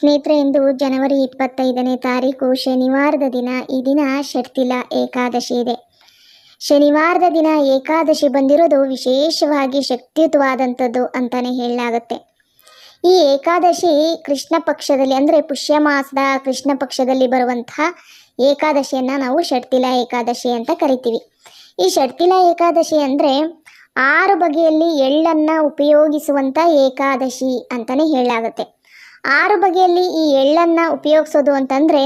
ಸ್ನೇಹಿತರೆ, ಇಂದು ಜನವರಿ ಇಪ್ಪತ್ತೈದನೇ ತಾರೀಕು ಶನಿವಾರದ ದಿನ. ಈ ದಿನ ಷಟ್ತಿಲ ಏಕಾದಶಿ ಇದೆ. ಶನಿವಾರದ ದಿನ ಏಕಾದಶಿ ಬಂದಿರೋದು ವಿಶೇಷವಾಗಿ ಶಕ್ತಿಯುತವಾದಂಥದ್ದು ಅಂತಾನೆ ಹೇಳಲಾಗುತ್ತೆ. ಈ ಏಕಾದಶಿ ಕೃಷ್ಣ ಪಕ್ಷದಲ್ಲಿ, ಅಂದರೆ ಪುಷ್ಯ ಮಾಸದ ಕೃಷ್ಣ ಪಕ್ಷದಲ್ಲಿ ಬರುವಂತಹ ಏಕಾದಶಿಯನ್ನು ನಾವು ಷಟ್ತಿಲ ಏಕಾದಶಿ ಅಂತ ಕರಿತೀವಿ. ಈ ಷಟ್ತಿಲ ಏಕಾದಶಿ ಅಂದರೆ ಆರು ಬಗೆಯಲ್ಲಿ ಎಳ್ಳನ್ನು ಉಪಯೋಗಿಸುವಂಥ ಏಕಾದಶಿ ಅಂತಲೇ ಹೇಳಲಾಗುತ್ತೆ. ಆರು ಬಗೆಯಲ್ಲಿ ಈ ಎಳ್ಳನ್ನು ಉಪಯೋಗಿಸೋದು ಅಂತಂದರೆ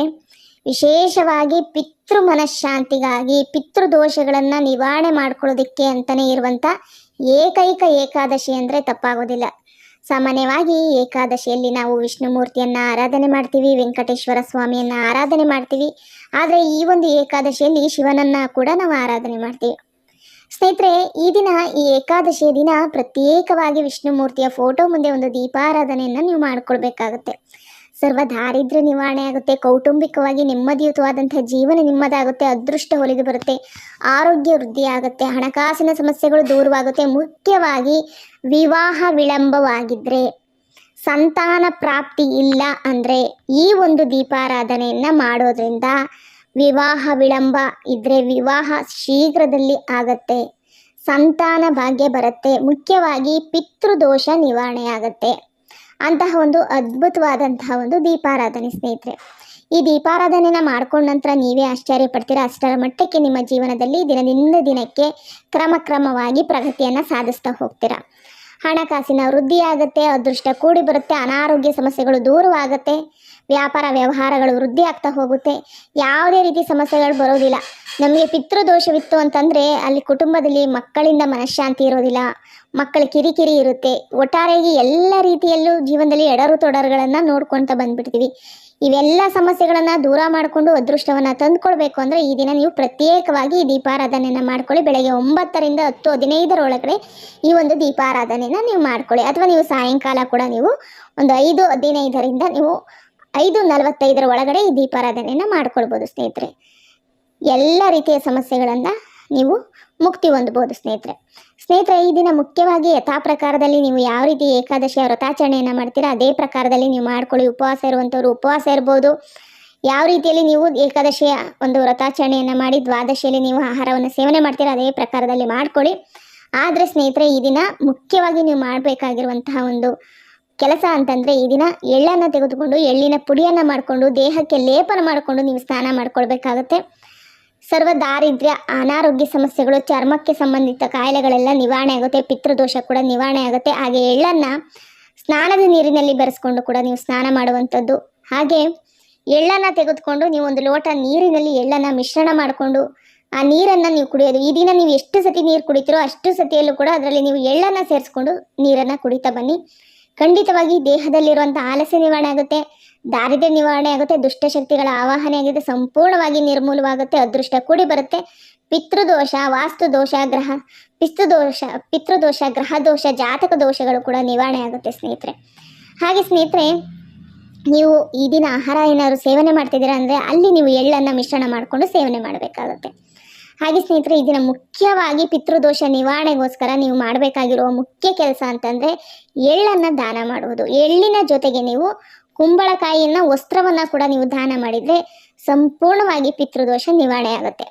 ವಿಶೇಷವಾಗಿ ಪಿತೃ ಮನಃಶಾಂತಿಗಾಗಿ ಪಿತೃದೋಷಗಳನ್ನು ನಿವಾರಣೆ ಮಾಡ್ಕೊಳ್ಳೋದಕ್ಕೆ ಅಂತಲೇ ಇರುವಂಥ ಏಕೈಕ ಏಕಾದಶಿ ಅಂದರೆ ತಪ್ಪಾಗೋದಿಲ್ಲ. ಸಾಮಾನ್ಯವಾಗಿ ಏಕಾದಶಿಯಲ್ಲಿ ನಾವು ವಿಷ್ಣುಮೂರ್ತಿಯನ್ನು ಆರಾಧನೆ ಮಾಡ್ತೀವಿ, ವೆಂಕಟೇಶ್ವರ ಸ್ವಾಮಿಯನ್ನು ಆರಾಧನೆ ಮಾಡ್ತೀವಿ. ಆದರೆ ಈ ಒಂದು ಏಕಾದಶಿಯಲ್ಲಿ ಶಿವನನ್ನು ಕೂಡ ನಾವು ಆರಾಧನೆ ಮಾಡ್ತೀವಿ. ಸ್ನೇಹಿತರೆ, ಈ ದಿನ, ಈ ಏಕಾದಶಿಯ ದಿನ ಪ್ರತ್ಯೇಕವಾಗಿ ವಿಷ್ಣು ಮೂರ್ತಿಯ ಫೋಟೋ ಮುಂದೆ ಒಂದು ದೀಪಾರಾಧನೆಯನ್ನು ನೀವು ಮಾಡಿಕೊಳ್ಬೇಕಾಗುತ್ತೆ. ಸರ್ವ ದಾರಿದ್ರ್ಯ ನಿವಾರಣೆ ಆಗುತ್ತೆ, ಕೌಟುಂಬಿಕವಾಗಿ ನೆಮ್ಮದಿಯುತವಾದಂತಹ ಜೀವನ ನಿಮ್ಮದಾಗುತ್ತೆ, ಅದೃಷ್ಟ ಒಲಿದು ಬರುತ್ತೆ, ಆರೋಗ್ಯ ವೃದ್ಧಿ ಆಗುತ್ತೆ, ಹಣಕಾಸಿನ ಸಮಸ್ಯೆಗಳು ದೂರವಾಗುತ್ತೆ, ಮುಖ್ಯವಾಗಿ ವಿವಾಹ ವಿಳಂಬವಾಗಿದ್ದರೆ ಸಂತಾನ ಪ್ರಾಪ್ತಿ ಇಲ್ಲ ಅಂದರೆ ಈ ಒಂದು ದೀಪಾರಾಧನೆಯನ್ನು ಮಾಡೋದ್ರಿಂದ ವಿವಾಹ ವಿಳಂಬ ಇದ್ದರೆ ವಿವಾಹ ಶೀಘ್ರದಲ್ಲಿ ಆಗತ್ತೆ. ಸಂತಾನ ಭಾಗ್ಯ ಬರುತ್ತೆ. ಮುಖ್ಯವಾಗಿ ಪಿತೃದೋಷ ನಿವಾರಣೆ ಆಗತ್ತೆ ಅಂತಹ ಒಂದು ಅದ್ಭುತವಾದಂತಹ ಒಂದು ದೀಪಾರಾಧನೆ ಸ್ನೇಹಿತರೆ. ಈ ದೀಪಾರಾಧನೆನ ಮಾಡ್ಕೊಂಡ ನಂತರ ನೀವೇ ಆಶ್ಚರ್ಯ ಪಡ್ತೀರಾ ಅಷ್ಟರ ಮಟ್ಟಕ್ಕೆ ನಿಮ್ಮ ಜೀವನದಲ್ಲಿ ದಿನದಿಂದ ದಿನಕ್ಕೆ ಕ್ರಮ ಕ್ರಮವಾಗಿ ಪ್ರಗತಿಯನ್ನು ಸಾಧಿಸ್ತಾ ಹೋಗ್ತೀರಾ? ಹಣಕಾಸಿನ ವೃದ್ಧಿಯಾಗುತ್ತೆ, ಅದೃಷ್ಟ ಕೂಡಿ ಬರುತ್ತೆ, ಅನಾರೋಗ್ಯ ಸಮಸ್ಯೆಗಳು ದೂರವಾಗುತ್ತೆ. ವ್ಯಾಪಾರ ವ್ಯವಹಾರಗಳು ವೃದ್ಧಿ ಆಗ್ತಾ ಹೋಗುತ್ತೆ. ಯಾವುದೇ ರೀತಿ ಸಮಸ್ಯೆಗಳು ಬರೋದಿಲ್ಲ. ನಮಗೆ ಪಿತೃದೋಷವಿತ್ತು ಅಂತಂದರೆ ಅಲ್ಲಿ ಕುಟುಂಬದಲ್ಲಿ ಮಕ್ಕಳಿಂದ ಮನಃಶಾಂತಿ ಇರೋದಿಲ್ಲ. ಮಕ್ಕಳ ಕಿರಿಕಿರಿ ಇರುತ್ತೆ. ಒಟ್ಟಾರೆಯಾಗಿ ಎಲ್ಲ ರೀತಿಯಲ್ಲೂ ಜೀವನದಲ್ಲಿ ಎಡರು ತೊಡರುಗಳನ್ನು ನೋಡ್ಕೊಳ್ತಾ ಬಂದ್ಬಿಡ್ತೀವಿ. ಇವೆಲ್ಲ ಸಮಸ್ಯೆಗಳನ್ನು ದೂರ ಮಾಡಿಕೊಂಡು ಅದೃಷ್ಟವನ್ನು ತಂದುಕೊಳ್ಬೇಕು ಅಂದರೆ ಈ ದಿನ ನೀವು ಪ್ರತ್ಯೇಕವಾಗಿ ಈ ದೀಪಾರಾಧನೆಯನ್ನು ಮಾಡ್ಕೊಳ್ಳಿ. ಬೆಳಗ್ಗೆ ಒಂಬತ್ತರಿಂದ ಹತ್ತು ಹದಿನೈದರೊಳಗಡೆ ಈ ಒಂದು ದೀಪಾರಾಧನೆಯನ್ನು ನೀವು ಮಾಡ್ಕೊಳ್ಳಿ. ಅಥವಾ ನೀವು ಸಾಯಂಕಾಲ ಕೂಡ ನೀವು ಒಂದು ಐದು ಹದಿನೈದರಿಂದ ನೀವು ಐದು ನಲವತ್ತೈದರ ಒಳಗಡೆ ಈ ದೀಪಾರಾಧನೆಯನ್ನು ಮಾಡ್ಕೊಳ್ಬೋದು ಸ್ನೇಹಿತರೆ. ಎಲ್ಲ ರೀತಿಯ ಸಮಸ್ಯೆಗಳನ್ನು ನೀವು ಮುಕ್ತಿ ಹೊಂದ್ಬೋದು ಸ್ನೇಹಿತರೆ. ಸ್ನೇಹಿತರೆ, ಈ ದಿನ ಮುಖ್ಯವಾಗಿ ಯಥಾ ಪ್ರಕಾರದಲ್ಲಿ ನೀವು ಯಾವ ರೀತಿ ಏಕಾದಶಿಯ ವ್ರತಾಚರಣೆಯನ್ನು ಮಾಡ್ತೀರಾ, ಅದೇ ಪ್ರಕಾರದಲ್ಲಿ ನೀವು ಮಾಡ್ಕೊಳ್ಳಿ. ಉಪವಾಸ ಇರುವಂಥವ್ರು ಉಪವಾಸ ಇರ್ಬೋದು. ಯಾವ ರೀತಿಯಲ್ಲಿ ನೀವು ಏಕಾದಶಿಯ ಒಂದು ವ್ರತಾಚರಣೆಯನ್ನು ಮಾಡಿ ದ್ವಾದಶಿಯಲ್ಲಿ ನೀವು ಆಹಾರವನ್ನು ಸೇವನೆ ಮಾಡ್ತೀರಾ, ಅದೇ ಪ್ರಕಾರದಲ್ಲಿ ಮಾಡ್ಕೊಳ್ಳಿ. ಆದರೆ ಸ್ನೇಹಿತರೆ, ಈ ದಿನ ಮುಖ್ಯವಾಗಿ ನೀವು ಮಾಡಬೇಕಾಗಿರುವಂತಹ ಒಂದು ಕೆಲಸ ಅಂತಂದರೆ ಈ ದಿನ ಎಳ್ಳನ್ನು ತೆಗೆದುಕೊಂಡು, ಎಳ್ಳಿನ ಪುಡಿಯನ್ನು ಮಾಡಿಕೊಂಡು, ದೇಹಕ್ಕೆ ಲೇಪನ ಮಾಡಿಕೊಂಡು ನೀವು ಸ್ನಾನ ಮಾಡ್ಕೊಳ್ಬೇಕಾಗತ್ತೆ. ಸರ್ವ ದಾರಿದ್ರ್ಯ, ಅನಾರೋಗ್ಯ ಸಮಸ್ಯೆಗಳು, ಚರ್ಮಕ್ಕೆ ಸಂಬಂಧಿತ ಕಾಯಿಲೆಗಳೆಲ್ಲ ನಿವಾರಣೆ ಆಗುತ್ತೆ, ಪಿತೃದೋಷ ಕೂಡ ನಿವಾರಣೆ ಆಗುತ್ತೆ. ಹಾಗೆ ಎಳ್ಳನ್ನು ಸ್ನಾನದ ನೀರಿನಲ್ಲಿ ಬೆರೆಸ್ಕೊಂಡು ಕೂಡ ನೀವು ಸ್ನಾನ ಮಾಡುವಂಥದ್ದು. ಹಾಗೆ ಎಳ್ಳನ್ನು ತೆಗೆದುಕೊಂಡು ನೀವು ಒಂದು ಲೋಟ ನೀರಿನಲ್ಲಿ ಎಳ್ಳನ್ನು ಮಿಶ್ರಣ ಮಾಡಿಕೊಂಡು, ಆ ನೀರನ್ನು ನೀವು ಕುಡಿಯೋದು. ಈ ದಿನ ನೀವು ಎಷ್ಟು ಸತಿ ನೀರು ಕುಡಿತೀರೋ ಅಷ್ಟು ಸತಿಯಲ್ಲೂ ಕೂಡ ಅದರಲ್ಲಿ ನೀವು ಎಳ್ಳನ್ನು ಸೇರಿಸ್ಕೊಂಡು ನೀರನ್ನು ಕುಡಿತಾ ಬನ್ನಿ. ಖಂಡಿತವಾಗಿ ದೇಹದಲ್ಲಿರುವಂತಹ ಆಲಸ್ಯ ನಿವಾರಣೆ ಆಗುತ್ತೆ, ದಾರಿದ್ರ್ಯ ನಿವಾರಣೆ ಆಗುತ್ತೆ, ದುಷ್ಟಶಕ್ತಿಗಳ ಆವಾಹನೆ ಆಗಿದೆ, ಸಂಪೂರ್ಣವಾಗಿ ನಿರ್ಮೂಲವಾಗುತ್ತೆ, ಅದೃಷ್ಟ ಕೂಡಿ ಬರುತ್ತೆ. ಪಿತೃದೋಷ ವಾಸ್ತು ದೋಷ ಗ್ರಹ ಪಿಸ್ತುದೋಷ ಪಿತೃದೋಷ ಗ್ರಹ ದೋಷ ಜಾತಕ ದೋಷಗಳು ಕೂಡ ನಿವಾರಣೆ ಆಗುತ್ತೆ ಸ್ನೇಹಿತರೆ. ಹಾಗೆ ಸ್ನೇಹಿತರೆ, ನೀವು ಈ ದಿನ ಆಹಾರ ಏನಾದ್ರು ಸೇವನೆ ಮಾಡ್ತಿದ್ದೀರಾ ಅಂದರೆ ಅಲ್ಲಿ ನೀವು ಎಳ್ಳನ್ನು ಮಿಶ್ರಣ ಮಾಡಿಕೊಂಡು ಸೇವನೆ ಮಾಡಬೇಕಾಗುತ್ತೆ. ಹಾಗೆ ಸ್ನೇಹಿತರೆ ಇದನ್ನು ಮುಖ್ಯವಾಗಿ ಪಿತೃದೋಷ ನಿವಾರಣೆಗೋಸ್ಕರ ನೀವು ಮಾಡಬೇಕಾಗಿರುವ ಮುಖ್ಯ ಕೆಲಸ ಅಂತಂದರೆ ಎಳ್ಳನ್ನು ದಾನ ಮಾಡುವುದು. ಎಳ್ಳಿನ ಜೊತೆಗೆ ನೀವು ಕುಂಬಳಕಾಯಿಯನ್ನು, ವಸ್ತ್ರವನ್ನು ಕೂಡ ನೀವು ದಾನ ಮಾಡಿದರೆ ಸಂಪೂರ್ಣವಾಗಿ ಪಿತೃದೋಷ ನಿವಾರಣೆ ಆಗುತ್ತೆ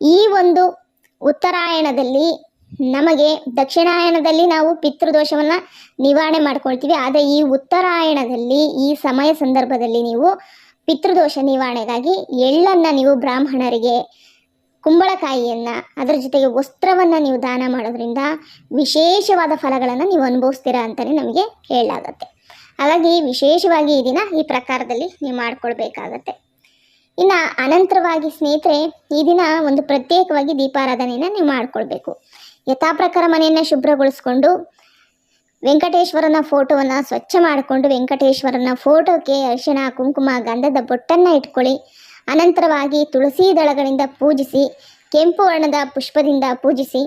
ಈ ಒಂದು ಉತ್ತರಾಯಣದಲ್ಲಿ ನಮಗೆ ದಕ್ಷಿಣಾಯಣದಲ್ಲಿ ನಾವು ಪಿತೃದೋಷವನ್ನು ನಿವಾರಣೆ ಮಾಡ್ಕೊಳ್ತೀವಿ. ಆದರೆ ಈ ಉತ್ತರಾಯಣದಲ್ಲಿ, ಈ ಸಮಯ ಸಂದರ್ಭದಲ್ಲಿ ನೀವು ಪಿತೃದೋಷ ನಿವಾರಣೆಗಾಗಿ ಎಳ್ಳನ್ನು ನೀವು ಬ್ರಾಹ್ಮಣರಿಗೆ ಕುಂಬಳಕಾಯಿಯನ್ನು ಅದರ ಜೊತೆಗೆ ವಸ್ತ್ರವನ್ನು ನೀವು ದಾನ ಮಾಡೋದ್ರಿಂದ ವಿಶೇಷವಾದ ಫಲಗಳನ್ನು ನೀವು ಅನುಭವಿಸ್ತೀರಾ ಅಂತಲೇ ನಮಗೆ ಹೇಳಲಾಗತ್ತೆ. ಹಾಗಾಗಿ ವಿಶೇಷವಾಗಿ ಈ ದಿನ ಈ ಪ್ರಕಾರದಲ್ಲಿ ನೀವು ಮಾಡ್ಕೊಳ್ಬೇಕಾಗತ್ತೆ. ಇನ್ನು ಅನಂತರವಾಗಿ ಸ್ನೇಹಿತರೆ, ಈ ದಿನ ಒಂದು ಪ್ರತ್ಯೇಕವಾಗಿ ದೀಪಾರಾಧನೆಯನ್ನು ನೀವು ಮಾಡ್ಕೊಳ್ಬೇಕು. ಯಥಾ ಪ್ರಕಾರ ಮನೆಯನ್ನು ಶುಭ್ರಗೊಳಿಸ್ಕೊಂಡು ವೆಂಕಟೇಶ್ವರನ ಫೋಟೋವನ್ನು ಸ್ವಚ್ಛ ಮಾಡಿಕೊಂಡು ವೆಂಕಟೇಶ್ವರನ ಫೋಟೋಕ್ಕೆ ಅರಿಶಿಣ, ಕುಂಕುಮ, ಗಂಧದ ಬೊಟ್ಟನ್ನು ಇಟ್ಕೊಳ್ಳಿ. ಅನಂತರವಾಗಿ ತುಳಸಿ ದಳಗಳಿಂದ ಪೂಜಿಸಿ, ಕೆಂಪು ವರ್ಣದ ಪುಷ್ಪದಿಂದ ಪೂಜಿಸಿ,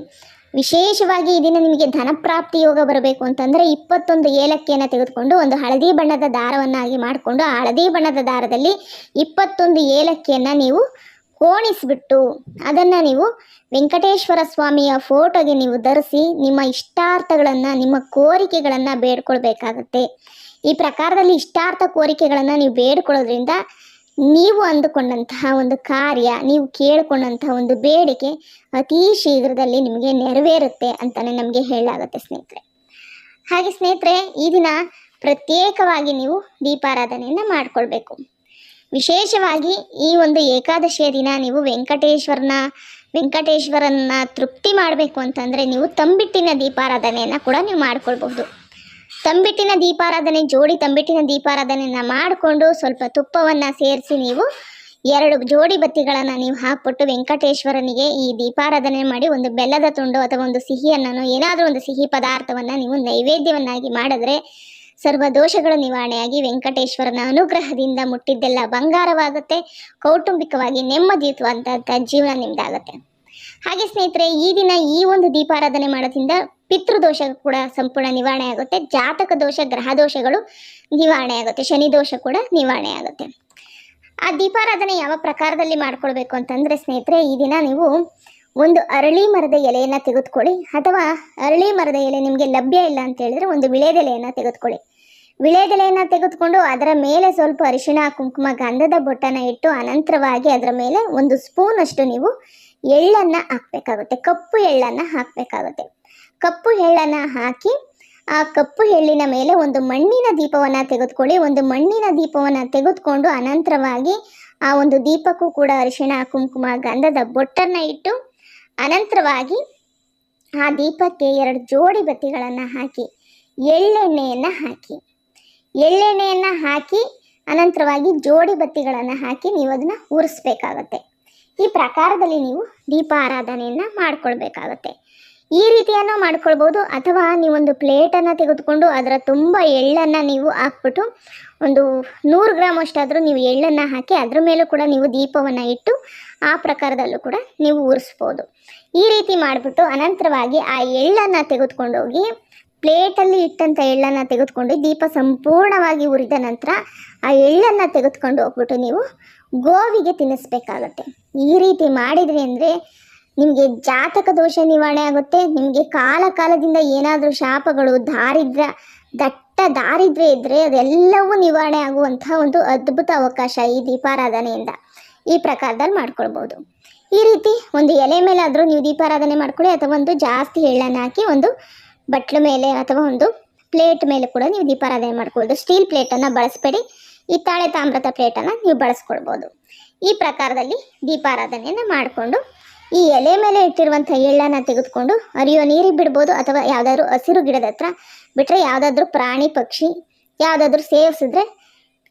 ವಿಶೇಷವಾಗಿ ಈ ದಿನ ನಿಮಗೆ ಧನಪ್ರಾಪ್ತಿ ಯೋಗ ಬರಬೇಕು ಅಂತಂದರೆ ಇಪ್ಪತ್ತೊಂದು ಏಲಕ್ಕಿಯನ್ನು ತೆಗೆದುಕೊಂಡು ಒಂದು ಹಳದಿ ಬಣ್ಣದ ದಾರವನ್ನಾಗಿ ಮಾಡಿಕೊಂಡು ಆ ಹಳದಿ ಬಣ್ಣದ ದಾರದಲ್ಲಿ ಇಪ್ಪತ್ತೊಂದು ಏಲಕ್ಕಿಯನ್ನು ನೀವು ಕೋಣಿಸ್ಬಿಟ್ಟು ಅದನ್ನು ನೀವು ವೆಂಕಟೇಶ್ವರ ಸ್ವಾಮಿಯ ಫೋಟೋಗೆ ನೀವು ಧರಿಸಿ ನಿಮ್ಮ ಇಷ್ಟಾರ್ಥಗಳನ್ನು, ನಿಮ್ಮ ಕೋರಿಕೆಗಳನ್ನು ಬೇಡ್ಕೊಳ್ಬೇಕಾಗತ್ತೆ. ಈ ಪ್ರಕಾರದಲ್ಲಿ ಇಷ್ಟಾರ್ಥ ಕೋರಿಕೆಗಳನ್ನು ನೀವು ಬೇಡಿಕೊಳ್ಳೋದ್ರಿಂದ ನೀವು ಅಂದುಕೊಂಡಂತಹ ಒಂದು ಕಾರ್ಯ, ನೀವು ಕೇಳಿಕೊಂಡಂತಹ ಒಂದು ಬೇಡಿಕೆ ಅತೀ ಶೀಘ್ರದಲ್ಲಿ ನಿಮಗೆ ನೆರವೇರುತ್ತೆ ಅಂತಲೇ ನಮಗೆ ಹೇಳಲಾಗುತ್ತೆ ಸ್ನೇಹಿತರೆ. ಹಾಗೆ ಸ್ನೇಹಿತರೆ, ಈ ದಿನ ಪ್ರತ್ಯೇಕವಾಗಿ ನೀವು ದೀಪಾರಾಧನೆಯನ್ನು ಮಾಡಿಕೊಳ್ಬೇಕು. ವಿಶೇಷವಾಗಿ ಈ ಒಂದು ಏಕಾದಶಿಯ ದಿನ ನೀವು ವೆಂಕಟೇಶ್ವರನ, ವೆಂಕಟೇಶ್ವರನ್ನ ತೃಪ್ತಿ ಮಾಡಬೇಕು ಅಂತಂದರೆ ನೀವು ತಂಬಿಟ್ಟಿನ ದೀಪಾರಾಧನೆಯನ್ನು ಕೂಡ ನೀವು ಮಾಡ್ಕೊಳ್ಬಹುದು. ತಂಬಿಟ್ಟಿನ ದೀಪಾರಾಧನೆ, ಜೋಡಿ ತಂಬಿಟ್ಟಿನ ದೀಪಾರಾಧನೆಯನ್ನು ಮಾಡಿಕೊಂಡು ಸ್ವಲ್ಪ ತುಪ್ಪವನ್ನು ಸೇರಿಸಿ ನೀವು ಎರಡು ಜೋಡಿ ಬತ್ತಿಗಳನ್ನು ನೀವು ಹಾಕ್ಬಿಟ್ಟು ವೆಂಕಟೇಶ್ವರನಿಗೆ ಈ ದೀಪಾರಾಧನೆ ಮಾಡಿ ಒಂದು ಬೆಲ್ಲದ ತುಂಡು ಅಥವಾ ಒಂದು ಸಿಹಿಯನ್ನು ಏನಾದರೂ ಒಂದು ಸಿಹಿ ಪದಾರ್ಥವನ್ನು ನೀವು ನೈವೇದ್ಯವನ್ನಾಗಿ ಮಾಡಿದ್ರೆ ಸರ್ವ ದೋಷಗಳು ನಿವಾರಣೆಯಾಗಿ ವೆಂಕಟೇಶ್ವರನ ಅನುಗ್ರಹದಿಂದ ಮುಟ್ಟಿದ್ದೆಲ್ಲ ಬಂಗಾರವಾಗುತ್ತೆ, ಕೌಟುಂಬಿಕವಾಗಿ ನೆಮ್ಮದಿಯುತವಾದಂಥ ಜೀವನ ನಿಮ್ಮದಾಗುತ್ತೆ ಹಾಗೆ ಸ್ನೇಹಿತರೆ, ಈ ದಿನ ಈ ಒಂದು ದೀಪಾರಾಧನೆ ಮಾಡೋದ್ರಿಂದ ಪಿತೃದೋಷ ಕೂಡ ಸಂಪೂರ್ಣ ನಿವಾರಣೆ ಆಗುತ್ತೆ. ಜಾತಕ ದೋಷ, ಗ್ರಹ ದೋಷಗಳು ನಿವಾರಣೆ ಆಗುತ್ತೆ. ಶನಿ ದೋಷ ಕೂಡ ನಿವಾರಣೆ ಆಗುತ್ತೆ. ಆ ದೀಪಾರಾಧನೆ ಯಾವ ಪ್ರಕಾರದಲ್ಲಿ ಮಾಡ್ಕೊಳ್ಬೇಕು ಅಂತಂದರೆ ಸ್ನೇಹಿತರೆ, ಈ ದಿನ ನೀವು ಒಂದು ಅರಳಿ ಮರದ ಎಲೆಯನ್ನು ತೆಗೆದುಕೊಳ್ಳಿ ಅಥವಾ ಅರಳಿ ಮರದ ಎಲೆ ನಿಮಗೆ ಲಭ್ಯ ಇಲ್ಲ ಅಂತ ಹೇಳಿದ್ರೆ ಒಂದು ವಿಳೆದೆಲೆಯನ್ನು ತೆಗೆದುಕೊಳ್ಳಿ. ವಿಳೆದೆಲೆಯನ್ನು ತೆಗೆದುಕೊಂಡು ಅದರ ಮೇಲೆ ಸ್ವಲ್ಪ ಅರಿಶಿಣ, ಕುಂಕುಮ, ಗಂಧದ ಬೊಟ್ಟನ ಇಟ್ಟು ಅನಂತರವಾಗಿ ಅದರ ಮೇಲೆ ಒಂದು ಸ್ಪೂನ್ ಅಷ್ಟು ನೀವು ಎಳ್ಳನ್ನು ಹಾಕಬೇಕಾಗುತ್ತೆ. ಕಪ್ಪು ಎಳ್ಳನ್ನು ಹಾಕಬೇಕಾಗುತ್ತೆ. ಕಪ್ಪು ಎಳ್ಳನ್ನು ಹಾಕಿ ಆ ಕಪ್ಪು ಎಳ್ಳಿನ ಮೇಲೆ ಒಂದು ಮಣ್ಣಿನ ದೀಪವನ್ನು ತೆಗೆದುಕೊಳ್ಳಿ. ಒಂದು ಮಣ್ಣಿನ ದೀಪವನ್ನು ತೆಗೆದುಕೊಂಡು ಅನಂತರವಾಗಿ ಆ ಒಂದು ದೀಪಕ್ಕೂ ಕೂಡ ಅರಿಶಿಣ, ಕುಂಕುಮ, ಗಂಧದ ಬೊಟ್ಟನ್ನು ಇಟ್ಟು ಅನಂತರವಾಗಿ ಆ ದೀಪಕ್ಕೆ ಎರಡು ಜೋಡಿ ಬತ್ತಿಗಳನ್ನು ಹಾಕಿ, ಎಳ್ಳೆಣ್ಣೆಯನ್ನು ಹಾಕಿ. ಎಳ್ಳೆಣ್ಣೆಯನ್ನು ಹಾಕಿ ಅನಂತರವಾಗಿ ಜೋಡಿ ಬತ್ತಿಗಳನ್ನು ಹಾಕಿ ನೀವು ಅದನ್ನು ಉರಿಸ್ಬೇಕಾಗತ್ತೆ. ಈ ಪ್ರಕಾರದಲ್ಲಿ ನೀವು ದೀಪ ಆರಾಧನೆಯನ್ನು ಮಾಡ್ಕೊಳ್ಬೇಕಾಗತ್ತೆ. ಈ ರೀತಿಯನ್ನು ಮಾಡ್ಕೊಳ್ಬೋದು. ಅಥವಾ ನೀವೊಂದು ಪ್ಲೇಟನ್ನು ತೆಗೆದುಕೊಂಡು ಅದರ ತುಂಬ ಎಳ್ಳನ್ನು ನೀವು ಹಾಕ್ಬಿಟ್ಟು ಒಂದು ನೂರು ಗ್ರಾಮ್ ಅಷ್ಟಾದರೂ ನೀವು ಎಳ್ಳನ್ನು ಹಾಕಿ ಅದ್ರ ಮೇಲೂ ಕೂಡ ನೀವು ದೀಪವನ್ನು ಇಟ್ಟು ಆ ಪ್ರಕಾರದಲ್ಲೂ ಕೂಡ ನೀವು ಉರಿಸ್ಬೋದು. ಈ ರೀತಿ ಮಾಡಿಬಿಟ್ಟು ಅನಂತರವಾಗಿ ಆ ಎಳ್ಳನ್ನು ತೆಗೆದುಕೊಂಡೋಗಿ ಪ್ಲೇಟಲ್ಲಿ ಇಟ್ಟಂಥ ಎಳ್ಳನ್ನು ತೆಗೆದುಕೊಂಡು ದೀಪ ಸಂಪೂರ್ಣವಾಗಿ ಉರಿದ ನಂತರ ಆ ಎಳ್ಳನ್ನು ತೆಗೆದುಕೊಂಡು ಹೋಗ್ಬಿಟ್ಟು ನೀವು ಗೋವಿಗೆ ತಿನ್ನಿಸ್ಬೇಕಾಗತ್ತೆ. ಈ ರೀತಿ ಮಾಡಿದ್ರಿ ಅಂದರೆ ನಿಮಗೆ ಜಾತಕ ದೋಷ ನಿವಾರಣೆ ಆಗುತ್ತೆ, ನಿಮಗೆ ಕಾಲ ಕಾಲದಿಂದ ಏನಾದರೂ ಶಾಪಗಳು, ದಾರಿದ್ರ, ದಟ್ಟ ದಾರಿದ್ರೆ ಇದ್ದರೆ ಅದೆಲ್ಲವೂ ನಿವಾರಣೆ ಆಗುವಂತಹ ಒಂದು ಅದ್ಭುತ ಅವಕಾಶ ಈ ದೀಪಾರಾಧನೆಯಿಂದ ಈ ಪ್ರಕಾರದಲ್ಲಿ ಮಾಡ್ಕೊಳ್ಬೋದು. ಈ ರೀತಿ ಒಂದು ಎಲೆ ಮೇಲಾದರೂ ನೀವು ದೀಪಾರಾಧನೆ ಮಾಡ್ಕೊಳ್ಳಿ, ಅಥವಾ ಒಂದು ಜಾಸ್ತಿ ಎಳ್ಳನ್ನು ಹಾಕಿ ಒಂದು ಬಟ್ಲು ಮೇಲೆ ಅಥವಾ ಒಂದು ಪ್ಲೇಟ್ ಮೇಲೆ ಕೂಡ ನೀವು ದೀಪಾರಾಧನೆ ಮಾಡ್ಕೊಳ್ಬೋದು. ಸ್ಟೀಲ್ ಪ್ಲೇಟನ್ನು ಬಳಸಬೇಡಿ, ಹಿತ್ತಾಳೆ ತಾಮ್ರದ ಪ್ಲೇಟನ್ನು ನೀವು ಬಳಸ್ಕೊಳ್ಬೋದು. ಈ ಪ್ರಕಾರದಲ್ಲಿ ದೀಪಾರಾಧನೆಯನ್ನು ಮಾಡಿಕೊಂಡು ಈ ಎಲೆ ಮೇಲೆ ಇಟ್ಟಿರುವಂಥ ಎಳ್ಳನ್ನು ತೆಗೆದುಕೊಂಡು ಹರಿಯೋ ನೀರಿಗೆ ಬಿಡ್ಬೋದು ಅಥವಾ ಯಾವುದಾದ್ರೂ ಹಸಿರು ಗಿಡದ ಹತ್ರ ಬಿಟ್ಟರೆ ಯಾವುದಾದ್ರೂ ಪ್ರಾಣಿ, ಪಕ್ಷಿ ಯಾವುದಾದ್ರೂ ಸೇವಿಸಿದ್ರೆ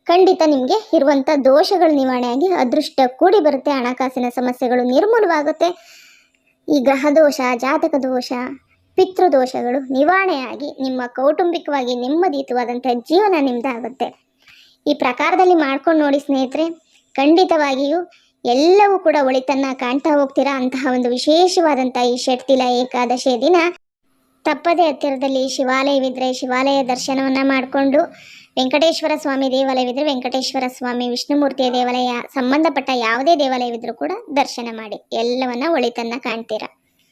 ಖಂಡಿತ ನಿಮಗೆ ಇರುವಂಥ ದೋಷಗಳು ನಿವಾರಣೆಯಾಗಿ ಅದೃಷ್ಟ ಕೂಡಿ ಬರುತ್ತೆ, ಹಣಕಾಸಿನ ಸಮಸ್ಯೆಗಳು ನಿರ್ಮೂಲವಾಗುತ್ತೆ. ಈ ಗ್ರಹ ದೋಷ, ಜಾತಕ ದೋಷ ಪಿತೃದೋಷಗಳು ನಿವಾರಣೆಯಾಗಿ ನಿಮ್ಮ ಕೌಟುಂಬಿಕವಾಗಿ ನೆಮ್ಮದಿಯುತವಾದಂಥ ಜೀವನ ನಿಮ್ಮದಾಗುತ್ತೆ ಈ ಪ್ರಕಾರದಲ್ಲಿ ಮಾಡ್ಕೊಂಡು ನೋಡಿ ಸ್ನೇಹಿತರೆ, ಖಂಡಿತವಾಗಿಯೂ ಎಲ್ಲವೂ ಕೂಡ ಒಳಿತನ್ನ ಕಾಣ್ತಾ ಹೋಗ್ತೀರಾ? ಅಂತಹ ಒಂದು ವಿಶೇಷವಾದಂತಹ ಈ ಷಟ್ತಿಲ ಏಕಾದಶಿಯ ದಿನ ತಪ್ಪದೇ ಹತ್ತಿರದಲ್ಲಿ ಶಿವಾಲಯವಿದ್ರೆ ಶಿವಾಲಯ ದರ್ಶನವನ್ನು ಮಾಡಿಕೊಂಡು ವೆಂಕಟೇಶ್ವರ ಸ್ವಾಮಿ ದೇವಾಲಯವಿದ್ರೆ ವೆಂಕಟೇಶ್ವರ ಸ್ವಾಮಿ ವಿಷ್ಣುಮೂರ್ತಿಯ ದೇವಾಲಯ, ಸಂಬಂಧಪಟ್ಟ ಯಾವುದೇ ದೇವಾಲಯವಿದ್ದರೂ ಕೂಡ ದರ್ಶನ ಮಾಡಿ ಎಲ್ಲವನ್ನ ಒಳಿತನ್ನ ಕಾಣ್ತೀರಾ?